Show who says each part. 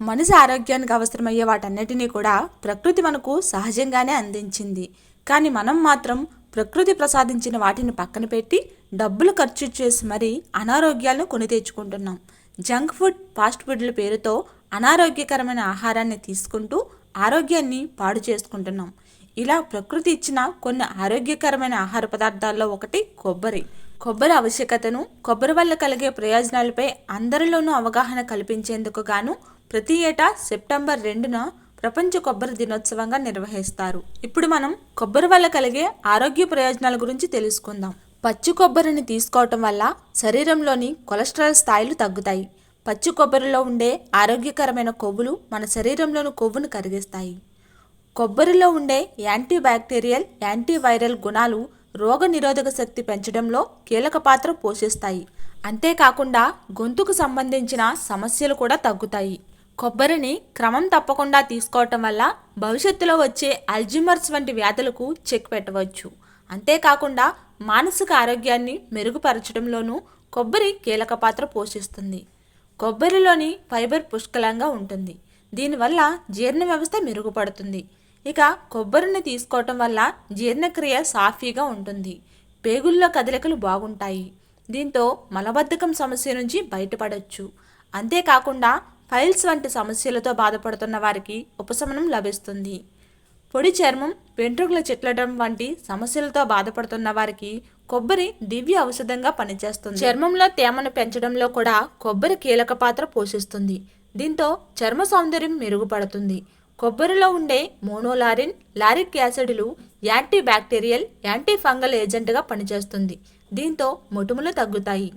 Speaker 1: మనిషి ఆరోగ్యానికి అవసరమయ్యే వాటన్నిటినీ కూడా ప్రకృతి మనకు సహజంగానే అందించింది. కానీ మనం మాత్రం ప్రకృతి ప్రసాదించిన వాటిని పక్కన పెట్టి డబ్బులు ఖర్చు చేసి మరీ అనారోగ్యాలను కొని తెచ్చుకుంటున్నాం. జంక్ ఫుడ్ ఫాస్ట్ ఫుడ్ల పేరుతో అనారోగ్యకరమైన ఆహారాన్ని తీసుకుంటూ ఆరోగ్యాన్ని పాడు చేసుకుంటున్నాం. ఇలా ప్రకృతి ఇచ్చిన కొన్ని ఆరోగ్యకరమైన ఆహార పదార్థాల్లో ఒకటి కొబ్బరి. కొబ్బరి ఆవశ్యకతను కొబ్బరి వల్ల కలిగే ప్రయోజనాలపై అందరిలోనూ అవగాహన కల్పించేందుకు గాను ప్రతి ఏటా సెప్టెంబర్ రెండున ప్రపంచ కొబ్బరి దినోత్సవంగా నిర్వహిస్తారు. ఇప్పుడు మనం కొబ్బరి వల్ల కలిగే ఆరోగ్య ప్రయోజనాల గురించి తెలుసుకుందాం. పచ్చి కొబ్బరిని తీసుకోవటం వల్ల శరీరంలోని కొలెస్ట్రాల్ స్థాయిలు తగ్గుతాయి. పచ్చి కొబ్బరిలో ఉండే ఆరోగ్యకరమైన కొవ్వులు మన శరీరంలోని కొవ్వును కరిగిస్తాయి. కొబ్బరిలో ఉండే యాంటీ బ్యాక్టీరియల్ యాంటీవైరల్ గుణాలు రోగనిరోధక శక్తి పెంచడంలో కీలక పాత్ర పోషిస్తాయి. అంతేకాకుండా గొంతుకు సంబంధించిన సమస్యలు కూడా తగ్గుతాయి. కొబ్బరిని క్రమం తప్పకుండా తీసుకోవటం వల్ల భవిష్యత్తులో వచ్చే అల్జిమర్స్ వంటి వ్యాధులకు చెక్ పెట్టవచ్చు. అంతేకాకుండా మానసిక ఆరోగ్యాన్ని మెరుగుపరచడంలోనూ కొబ్బరి కీలక పాత్ర పోషిస్తుంది. కొబ్బరిలోని ఫైబర్ పుష్కలంగా ఉంటుంది. దీనివల్ల జీర్ణ వ్యవస్థ మెరుగుపడుతుంది. ఇక కొబ్బరిని తీసుకోవటం వల్ల జీర్ణక్రియ సాఫీగా ఉంటుంది. పేగుల్లో కదలికలు బాగుంటాయి. దీంతో మలబద్ధకం సమస్య నుంచి బయటపడవచ్చు అంతేకాకుండా ఫైల్స్ వంటి సమస్యలతో బాధపడుతున్న వారికి ఉపశమనం లభిస్తుంది. పొడి చర్మం వెంట్రుకలు చిట్లడం వంటి సమస్యలతో బాధపడుతున్న వారికి కొబ్బరి దివ్య ఔషధంగా పనిచేస్తుంది. చర్మంలో తేమను పెంచడంలో కూడా కొబ్బరి కీలక పాత్ర పోషిస్తుంది. దీంతో చర్మ సౌందర్యం మెరుగుపడుతుంది. కొబ్బరిలో ఉండే మోనోలారిన్ లారిక్ యాసిడ్లు యాంటీ బ్యాక్టీరియల్ యాంటీ ఫంగల్ ఏజెంట్గా పనిచేస్తుంది. దీంతో మొటిమలు తగ్గుతాయి.